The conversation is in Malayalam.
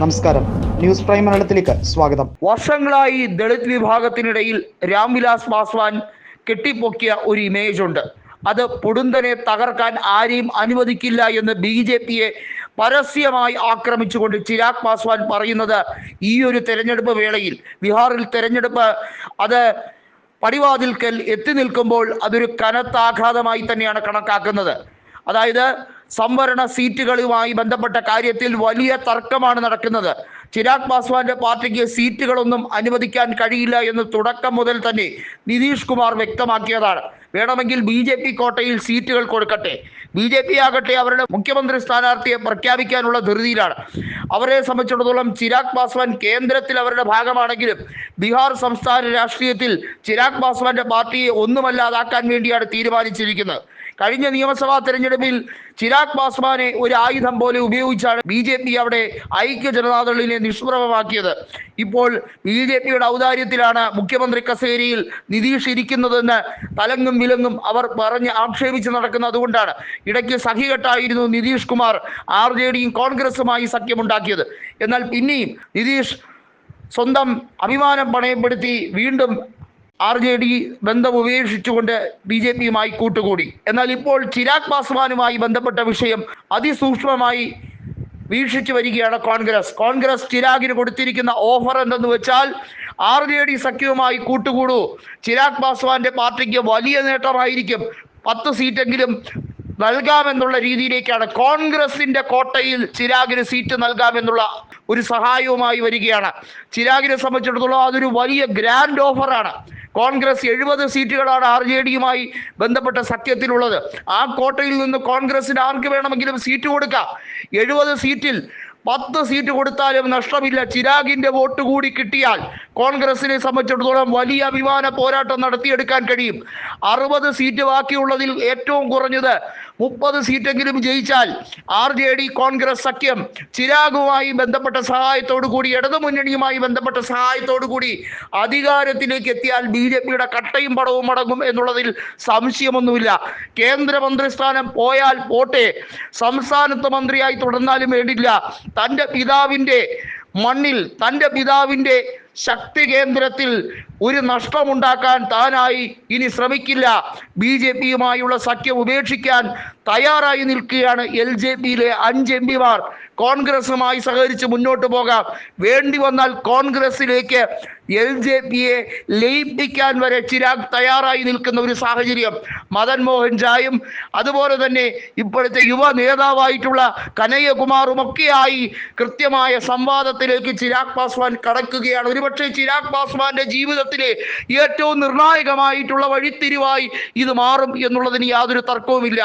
നമസ്കാരം. ന്യൂസ് പ്രൈം മലയാളത്തിലേക്ക് സ്വാഗതം. വർഷങ്ങളായി ദളിത് വിഭാഗത്തിനിടയിൽ രാംവിലാസ് പാസ്വാൻ കെട്ടിപ്പൊക്കിയ ഒരു ഇമേജ് ഉണ്ട്. അത് പൊടുന്തനെ തകർക്കാൻ ആരെയും അനുവദിക്കില്ല എന്ന് ബി ജെ പിയെ പരസ്യമായി ആക്രമിച്ചുകൊണ്ട് ചിരാഗ് പാസ്വാൻ പറയുന്നത് ഈ ഒരു തെരഞ്ഞെടുപ്പ് വേളയിൽ. ബീഹാറിൽ തെരഞ്ഞെടുപ്പ് അത് പടിവാതിൽക്കൽ എത്തി നിൽക്കുമ്പോൾ അതൊരു കനത്ത ആഘാതമായി തന്നെയാണ് കണക്കാക്കുന്നത്. അതായത് സംവരണ സീറ്റുകളുമായി ബന്ധപ്പെട്ട കാര്യത്തിൽ വലിയ തർക്കമാണ് നടക്കുന്നത്. ചിരാഗ് പാസ്വാന്റെ പാർട്ടിക്ക് സീറ്റുകളൊന്നും അനുവദിക്കാൻ കഴിയില്ല എന്ന് തുടക്കം മുതൽ തന്നെ നിതീഷ് കുമാർ വ്യക്തമാക്കിയതാണ്. വേണമെങ്കിൽ ബി ജെ പി കോട്ടയിൽ സീറ്റുകൾ കൊടുക്കട്ടെ. ബി ജെ പി ആകട്ടെ അവരുടെ മുഖ്യമന്ത്രി സ്ഥാനാർത്ഥിയെ പ്രഖ്യാപിക്കാനുള്ള ധൃതിയിലാണ്. അവരെ സംബന്ധിച്ചിടത്തോളം ചിരാഗ് പാസ്വാൻ കേന്ദ്രത്തിൽ അവരുടെ ഭാഗമാണെങ്കിലും ബീഹാർ സംസ്ഥാന രാഷ്ട്രീയത്തിൽ ചിരാഗ് പാസ്വാന്റെ പാർട്ടിയെ ഒന്നുമല്ലാതാക്കാൻ വേണ്ടിയാണ് തീരുമാനിച്ചിരിക്കുന്നത്. കഴിഞ്ഞ നിയമസഭാ തെരഞ്ഞെടുപ്പിൽ ചിരാഗ് പാസ്വാനെ ഒരു ആയുധം പോലെ ഉപയോഗിച്ചാണ് ബി ജെ പി അവിടെ ഐക്യ ജനതാദളിനെ നിഷ്പ്രഭമാക്കിയത്. ഇപ്പോൾ ബി ജെ പിയുടെ ഔദാര്യത്തിലാണ് മുഖ്യമന്ത്രി കസേരിയിൽ നിതീഷ് ഇരിക്കുന്നതെന്ന് തലങ്ങും വിലങ്ങും അവർ പറഞ്ഞ് ആക്ഷേപിച്ച് നടക്കുന്നത് അതുകൊണ്ടാണ്. ഇടയ്ക്ക് സഖികെട്ടായിരുന്നു നിതീഷ് കുമാർ ആർ ജെ ഡിയും കോൺഗ്രസുമായി സഖ്യമുണ്ടാക്കിയത്. എന്നാൽ പിന്നെയും നിതീഷ് സ്വന്തം അഭിമാനം പണയപ്പെടുത്തി വീണ്ടും ആർ ജെ ഡി ബന്ധം ഉപേക്ഷിച്ചുകൊണ്ട് ബി ജെ പിയുമായി കൂട്ടുകൂടി. എന്നാൽ ഇപ്പോൾ ചിരാഗ് പാസ്വാനുമായി ബന്ധപ്പെട്ട വിഷയം അതിസൂക്ഷ്മമായി വീക്ഷിച്ചു വരികയാണ് കോൺഗ്രസ്. കോൺഗ്രസ് ചിരാഗിന് കൊടുത്തിരിക്കുന്ന ഓഫർ എന്തെന്ന് വെച്ചാൽ ആർ ജെ ഡി സഖ്യവുമായി കൂട്ടുകൂടൂ. ചിരാഗ് പാസ്വാന്റെ പാർട്ടിക്ക് വലിയ നേട്ടമായിരിക്കും. പത്ത് സീറ്റെങ്കിലും നൽകാമെന്നുള്ള രീതിയിലേക്കാണ് കോൺഗ്രസിന്റെ കോട്ടയിൽ ചിരാഗിന് സീറ്റ് നൽകാമെന്നുള്ള ഒരു സഹായവുമായി വരികയാണ്. ചിരാഗിനെ സംബന്ധിച്ചിടത്തോളം അതൊരു വലിയ ഗ്രാൻഡ് ഓഫറാണ് കോൺഗ്രസ് എഴുപത് സീറ്റുകളാണ് ആർ ജെ ഡിയുമായി ബന്ധപ്പെട്ട സത്യത്തിലുള്ളത് ആ കോട്ടയിൽ നിന്ന് കോൺഗ്രസിന് ആർക്ക് വേണമെങ്കിലും സീറ്റ് കൊടുക്കാം? എഴുപത് സീറ്റിൽ പത്ത് സീറ്റ് കൊടുത്താലും നഷ്ടമില്ല. ചിരാഗിന്റെ വോട്ട് കൂടി കിട്ടിയാൽ കോൺഗ്രസിനെ സംബന്ധിച്ചിടത്തോളം വലിയ അഭിമാന പോരാട്ടം നടത്തിയെടുക്കാൻ കഴിയും. അറുപത് സീറ്റ് ബാക്കിയുള്ളതിൽ ഏറ്റവും കുറഞ്ഞത് മുപ്പത് സീറ്റെങ്കിലും ജയിച്ചാൽ ആർ ജെ ഡി കോൺഗ്രസ് സഖ്യം ചിരാഗുമായി ബന്ധപ്പെട്ട സഹായത്തോടു കൂടി ഇടതുമുന്നണിയുമായി ബന്ധപ്പെട്ട സഹായത്തോടു കൂടി അധികാരത്തിലേക്ക് എത്തിയാൽ ബി ജെ പിയുടെ കട്ടയും പടവും അടങ്ങും എന്നുള്ളതിൽ സംശയമൊന്നുമില്ല. കേന്ദ്രമന്ത്രി സ്ഥാനം പോയാൽ പോട്ടെ സംസ്ഥാനത്ത് മന്ത്രിയായി തുടർന്നാലും വേണ്ടില്ല. തന്റെ പിതാവിന്റെ മണ്ണിൽ തന്റെ പിതാവിന്റെ ശക്തി കേന്ദ്രത്തിൽ ഒരു നഷ്ടമുണ്ടാക്കാൻ താനായി ഇനി ശ്രമിക്കില്ല. ബി ജെ പിയുമായുള്ള സഖ്യം ഉപേക്ഷിക്കാൻ തയ്യാറായി നിൽക്കുകയാണ് എൽ ജെ പിയിലെ അഞ്ച് എം പിമാർ. കോൺഗ്രസുമായി സഹകരിച്ച് മുന്നോട്ട് പോകാം. വേണ്ടി വന്നാൽ കോൺഗ്രസിലേക്ക് എൽ ജെ പിയെ ലയിപ്പിക്കാൻ വരെ ചിരാഗ് തയ്യാറായി നിൽക്കുന്ന ഒരു സാഹചര്യം മദൻ മോഹൻ ജായും അതുപോലെ തന്നെ ഇപ്പോഴത്തെ യുവ നേതാവായിട്ടുള്ള കനയ്യകുമാറും ഒക്കെയായി കൃത്യമായ സംവാദത്തിലേക്ക് ചിരാഗ് പാസ്വാൻ കടക്കുകയാണ്. ഒരുപക്ഷെ ചിരാഗ് പാസ്വാന്റെ ജീവിതത്തിലെ ഏറ്റവും നിർണായകമായിട്ടുള്ള വഴിത്തിരിവായി ഇത് മാറും എന്നുള്ളതിന് യാതൊരു തർക്കവുമില്ല.